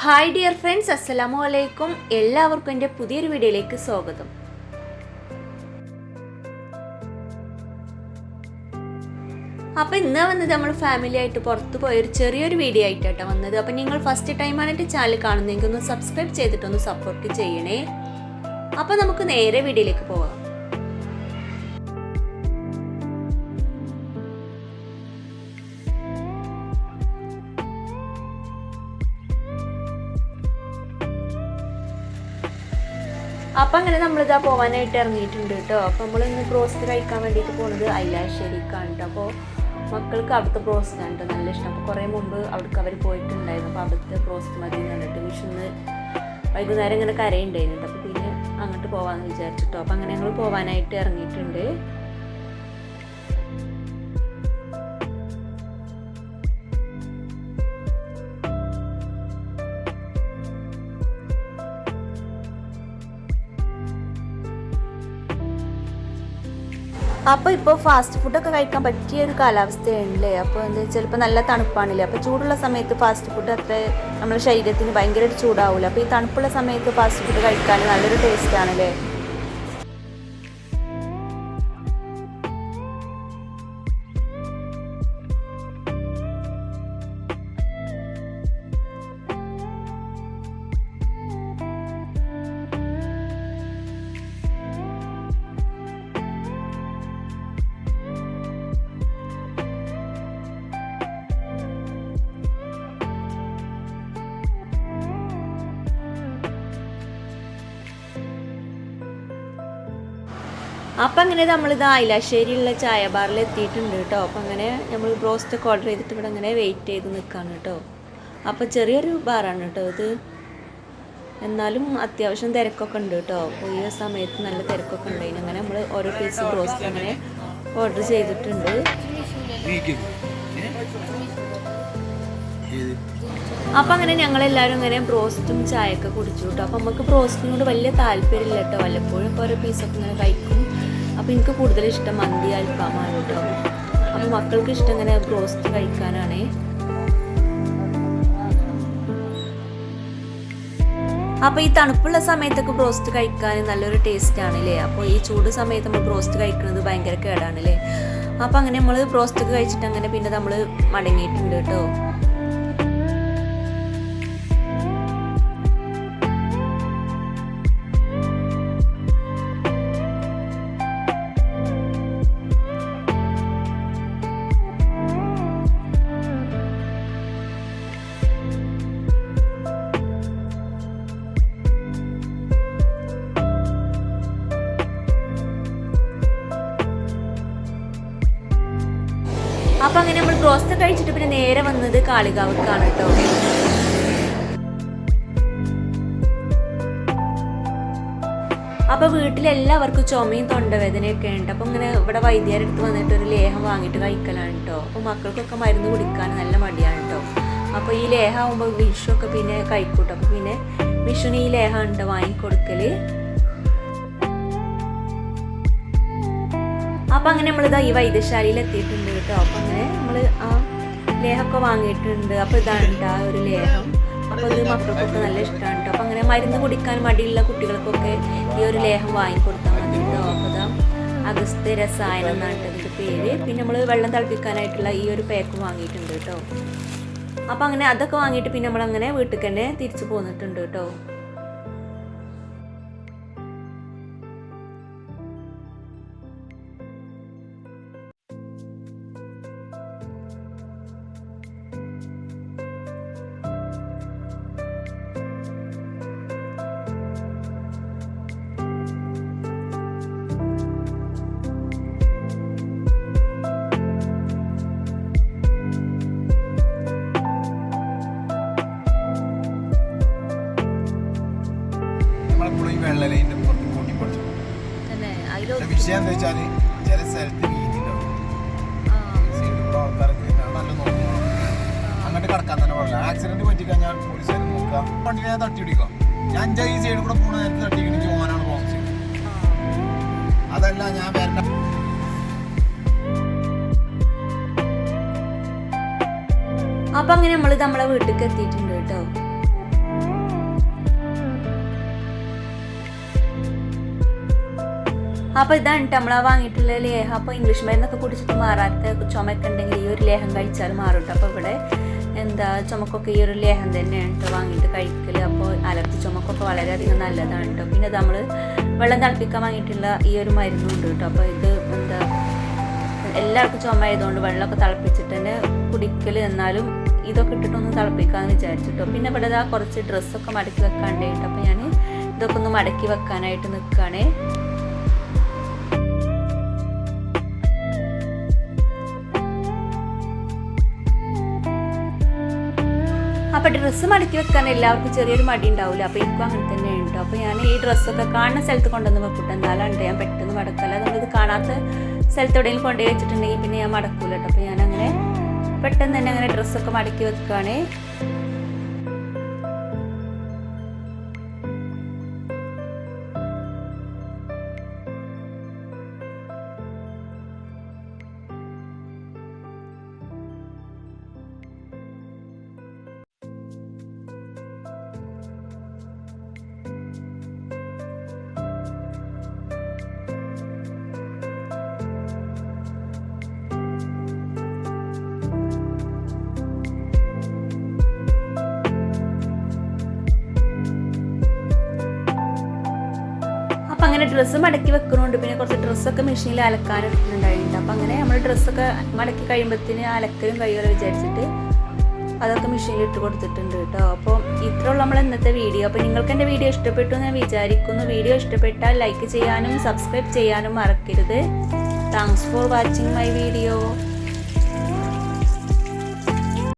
Hi dear friends അസ്സലാമു അലൈക്കും എല്ലാവർക്കും എന്റെ പുതിയൊരു വീഡിയോയിലേക്ക് സ്വാഗതം. അപ്പോൾ ഇന്ന് വന്നത് നമ്മൾ ഫാമിലി ആയിട്ട് പുറത്ത് പോയൊരു ചെറിയൊരു വീഡിയോ ആയിട്ടാണ് വന്നത്. അപ്പോൾ നിങ്ങൾ ഫസ്റ്റ് ടൈമാണ് എന്റെ ചാനൽ കാണുന്നതെങ്കിൽ ഒന്ന് സബ്സ്ക്രൈബ് ചെയ്തിട്ടൊന്ന് സപ്പോർട്ട് ചെയ്യണേ. അപ്പോൾ നമുക്ക് നേരെ വീഡിയോയിലേക്ക് പോകാം അപ്പം അങ്ങനെ നമ്മളിതാ പോകാനായിട്ട് ഇറങ്ങിയിട്ടുണ്ട് കേട്ടോ അപ്പം നമ്മൾ ഇന്ന് ബ്രോസ്റ്റ് കഴിക്കാൻ വേണ്ടിയിട്ട് പോകുന്നത് അയിലാശ്ശേരിക്കാണ് കേട്ടോ അപ്പോൾ മക്കൾക്ക് അവിടുത്തെ ബ്രോസ്റ്റ് ആണ് കേട്ടോ നല്ല ഇഷ്ടം. അപ്പോൾ കുറേ മുമ്പ് അവിടേക്ക് അവർ പോയിട്ടുണ്ടായിരുന്നു. അപ്പോൾ അവിടുത്തെ ബ്രോസ്റ്റ് മതി എന്ന് പറഞ്ഞിട്ട് വൈകുന്നേരം ഇങ്ങനെ കരയുണ്ടായിരുന്നു. അപ്പോൾ പിന്നെ അങ്ങോട്ട് പോകാമെന്ന് വിചാരിച്ചിട്ടോ. അപ്പോൾ അങ്ങനെ ഞങ്ങൾ പോകാനായിട്ട് ഇറങ്ങിയിട്ടുണ്ട്. അപ്പോൾ ഇപ്പോൾ ഫാസ്റ്റ് ഫുഡൊക്കെ കഴിക്കാൻ പറ്റിയ ഒരു കാലാവസ്ഥയാണല്ലേ? അപ്പോൾ എന്താ ചിലപ്പോൾ നല്ല തണുപ്പാണല്ലേ? അപ്പോൾ ചൂടുള്ള സമയത്ത് ഫാസ്റ്റ് ഫുഡ് അത്ര നമ്മുടെ ശരീരത്തിന് ഭയങ്കരമായിട്ട് ചൂടാവില്ല അപ്പോൾ ഈ തണുപ്പുള്ള സമയത്ത് ഫാസ്റ്റ് ഫുഡ് കഴിക്കാൻ നല്ലൊരു ടേസ്റ്റ് അപ്പം അങ്ങനെ നമ്മളിത് ആയിലാശ്ശേരിയുള്ള ചായ ബാറിൽ എത്തിയിട്ടുണ്ട് കേട്ടോ അപ്പം അങ്ങനെ നമ്മൾ ബ്രോസ്റ്റ് ഒക്കെ ഓർഡർ ചെയ്തിട്ട് ഇവിടെ അങ്ങനെ വെയിറ്റ് ചെയ്ത് നിൽക്കുകയാണ് കേട്ടോ അപ്പം ചെറിയൊരു ബാറാണ് കേട്ടോ ഇത്. എന്നാലും അത്യാവശ്യം തിരക്കൊക്കെ ഉണ്ട് കേട്ടോ പോയ സമയത്ത് നല്ല തിരക്കൊക്കെ ഉണ്ടായിരുന്നു അങ്ങനെ നമ്മൾ ഓരോ പീസ് ബ്രോസ്റ്റ് അങ്ങനെ ഓർഡർ ചെയ്തിട്ടുണ്ട്. അപ്പം അങ്ങനെ ഞങ്ങളെല്ലാവരും ഇങ്ങനെ ബ്രോസ്റ്റും ചായയൊക്കെ കുടിച്ചു കേട്ടോ അപ്പം നമുക്ക് ബ്രോസ്റ്റിനോട് വലിയ താല്പര്യമില്ല കേട്ടോ വല്ലപ്പോഴും ഇപ്പോൾ ഓരോ പീസൊക്കെ ഇങ്ങനെ കഴിക്കും. അപ്പം എനിക്ക് കൂടുതൽ ഇഷ്ടം മന്തി അൽഫാമാണ് കേട്ടോ അപ്പം മക്കൾക്ക് ഇഷ്ടം ഇങ്ങനെ ബ്രോസ്റ്റ് കഴിക്കാനാണേ. അപ്പോൾ ഈ തണുപ്പുള്ള സമയത്തൊക്കെ ബ്രോസ്റ്റ് കഴിക്കാൻ നല്ലൊരു ടേസ്റ്റ് ആണല്ലേ? അപ്പോൾ ഈ ചൂട് സമയത്ത് നമ്മൾ ബ്രോസ്റ്റ് കഴിക്കുന്നത് ഭയങ്കര കേടാണല്ലേ? അപ്പോൾ അങ്ങനെ നമ്മൾ ബ്രോസ്റ്റ് കഴിച്ചിട്ട് അങ്ങനെ പിന്നെ നമ്മൾ മടങ്ങിയിട്ടുണ്ട് കേട്ടോ അപ്പൊ അങ്ങനെ നമ്മൾ ബ്രോസ്റ്റ് കഴിച്ചിട്ട് പിന്നെ നേരെ വന്നത് കാളികാവക്കാണ് കേട്ടോ. അപ്പൊ വീട്ടിലെല്ലാവർക്കും ചുമയും തൊണ്ടവേദനയൊക്കെ ഉണ്ട്. അപ്പൊ ഇങ്ങനെ ഇവിടെ വൈദ്യരെടുത്ത് വന്നിട്ട് ഒരു ലേഹം വാങ്ങിയിട്ട് കഴിക്കലാണ് കേട്ടോ. അപ്പൊ മക്കൾക്കൊക്കെ മരുന്ന് കുടിക്കാൻ നല്ല മടിയാണ് കേട്ടോ. അപ്പൊ ഈ ലേഹം ആകുമ്പോൾ ഒക്കെ പിന്നെ കഴിക്കൂട്ടോ. അപ്പൊ പിന്നെ വിഷുവിന് ഈ ലേഹം ഉണ്ട് വാങ്ങിക്കൊടുക്കൽ. അപ്പം അങ്ങനെ നമ്മളിതാ ഈ വൈദ്യശാലയിൽ എത്തിയിട്ടുണ്ട് കേട്ടോ. അപ്പം അങ്ങനെ നമ്മൾ ആ ലേഹമൊക്കെ വാങ്ങിയിട്ടുണ്ട്. അപ്പോൾ ഇതാണ് കേട്ടോ ഒരു ലേഹം. അപ്പോൾ ഇത് മക്കൾക്കൊക്കെ നല്ല ഇഷ്ടമാണ് കേട്ടോ അപ്പം അങ്ങനെ മരുന്ന് കുടിക്കാൻ മടിയുള്ള കുട്ടികൾക്കൊക്കെ ഈ ഒരു ലേഹം വാങ്ങിക്കൊടുത്താൽ മതി കേട്ടോ അപ്പോൾ ഇതാ അഗസ്ത്യ രസായനം എന്നാണ് ഇതിന്റെ പേര്. പിന്നെ നമ്മൾ വെള്ളം തിളപ്പിക്കാനായിട്ടുള്ള ഈ ഒരു പാക്ക് വാങ്ങിയിട്ടുണ്ട് കേട്ടോ അപ്പം അങ്ങനെ അതൊക്കെ വാങ്ങിയിട്ട് പിന്നെ നമ്മളങ്ങനെ വീട്ടിൽ തന്നെ തിരിച്ചു പോന്നിട്ടുണ്ട് കേട്ടോ നമ്മളെപ്പോഴും കുറച്ച് കൂട്ടി പഠിച്ചു വിഷയം എന്താ വെച്ചാൽ ചില സ്ഥലത്ത് വീതി ഉണ്ടാവും സൈഡിൽ കൂടെ ആൾക്കാരൊക്കെ നല്ല നോക്കണം അങ്ങോട്ട് കടക്കാൻ തന്നെ പാടില്ല ആക്സിഡന്റ് പറ്റിക്കഴിഞ്ഞാൽ പോലീസുകാർ നോക്കുക. വണ്ടിനെ ഞാൻ തട്ടി പിടിക്കുക ഞാൻ ഈ സൈഡിൽ കൂടെ പോണ നേരത്തെ തട്ടി ഓനാണ് റോങ് സൈഡ് അതല്ല ഞാൻ വരണ്ട. അപ്പൊ അങ്ങനെ നമ്മൾ നമ്മളെ വീട്ടിലേക്ക് എത്തിയിട്ടുണ്ട് കേട്ടോ. അപ്പോൾ ഇതാണ് നമ്മൾ നമ്മളാ വാങ്ങിയിട്ടുള്ള ലേഹം. അപ്പോൾ ഇംഗ്ലീഷ് മരുന്നൊക്കെ കുടിച്ചിട്ട് മാറാത്ത ചുമയൊക്കെ ഉണ്ടെങ്കിൽ ഈ ഒരു ലേഹം കഴിച്ചാൽ മാറും ട്ടോ അപ്പോൾ ഇവിടെ എന്താ ചുമക്കൊക്കെ ഈ ഒരു ലേഹം തന്നെയാണ് കേട്ടോ വാങ്ങിയിട്ട് കഴിക്കൽ അപ്പോൾ അലർജി ചുമക്കൊക്കെ വളരെയധികം നല്ലതാണ് കേട്ടോ പിന്നെ നമ്മൾ വെള്ളം തിളപ്പിക്കാൻ വാങ്ങിയിട്ടുള്ള ഈ ഒരു മരുന്നുണ്ട് കേട്ടോ അപ്പോൾ ഇത് എന്താ എല്ലാവർക്കും ചുമ ആയതുകൊണ്ട് വെള്ളമൊക്കെ തിളപ്പിച്ചിട്ട് തന്നെ കുടിക്കൽ എന്നാലും ഇതൊക്കെ ഇട്ടിട്ടൊന്ന് തിളപ്പിക്കാമെന്ന് വിചാരിച്ചിട്ടോ പിന്നെ ഇവിടെ കുറച്ച് ഡ്രസ്സൊക്കെ മടക്കി വെക്കാണ്ടായിട്ട് അപ്പോൾ ഞാൻ ഇതൊക്കെ ഒന്ന് മടക്കി വെക്കാനായിട്ട് നിൽക്കുകയാണേ അപ്പോൾ ഡ്രസ്സ് മടക്കി വെക്കാൻ എല്ലാവർക്കും ചെറിയൊരു മടി ഉണ്ടാവില്ല അപ്പോൾ എനിക്കും അങ്ങനെ തന്നെ ഉണ്ട് അപ്പോൾ ഞാൻ ഈ ഡ്രസ്സൊക്കെ കാണുന്ന സ്ഥലത്ത് കൊണ്ടുവന്ന് വെക്കട്ടെ എന്തായാലും ഞാൻ പെട്ടെന്ന് മടക്കല്ല. നമ്മളിത് കാണാത്ത സ്ഥലത്ത് എവിടെയെങ്കിലും കൊണ്ടുപോയി വെച്ചിട്ടുണ്ടെങ്കിൽ പിന്നെ ഞാൻ മടക്കൂല അപ്പോൾ ഞാൻ അങ്ങനെ പെട്ടെന്ന് തന്നെ അങ്ങനെ ഡ്രസ്സൊക്കെ മടക്കി വെക്കുകയാണേ അങ്ങനെ ഡ്രസ്സ് മടക്കി വെക്കുന്നുണ്ട് പിന്നെ കുറച്ച് ഡ്രസ്സൊക്കെ മെഷീനിൽ അലക്കാൻ ഇട്ടിട്ടുണ്ടായിട്ടുണ്ട്. അപ്പം അങ്ങനെ നമ്മൾ ഡ്രസ്സൊക്കെ മടക്കി കഴിയുമ്പോഴത്തേന് അലക്കലും കഴിയുമല്ലോ വിചാരിച്ചിട്ട് അതൊക്കെ മെഷീനിൽ ഇട്ട് കൊടുത്തിട്ടുണ്ട് കേട്ടോ. അപ്പോൾ ഇത്രയുള്ള നമ്മൾ ഇന്നത്തെ വീഡിയോ അപ്പോൾ നിങ്ങൾക്ക് എന്റെ വീഡിയോ ഇഷ്ടപ്പെട്ടു ഞാൻ വിചാരിക്കുന്നു. വീഡിയോ ഇഷ്ടപ്പെട്ടാൽ ലൈക്ക് ചെയ്യാനും സബ്സ്ക്രൈബ് ചെയ്യാനും മറക്കരുത്. Thanks for watching my video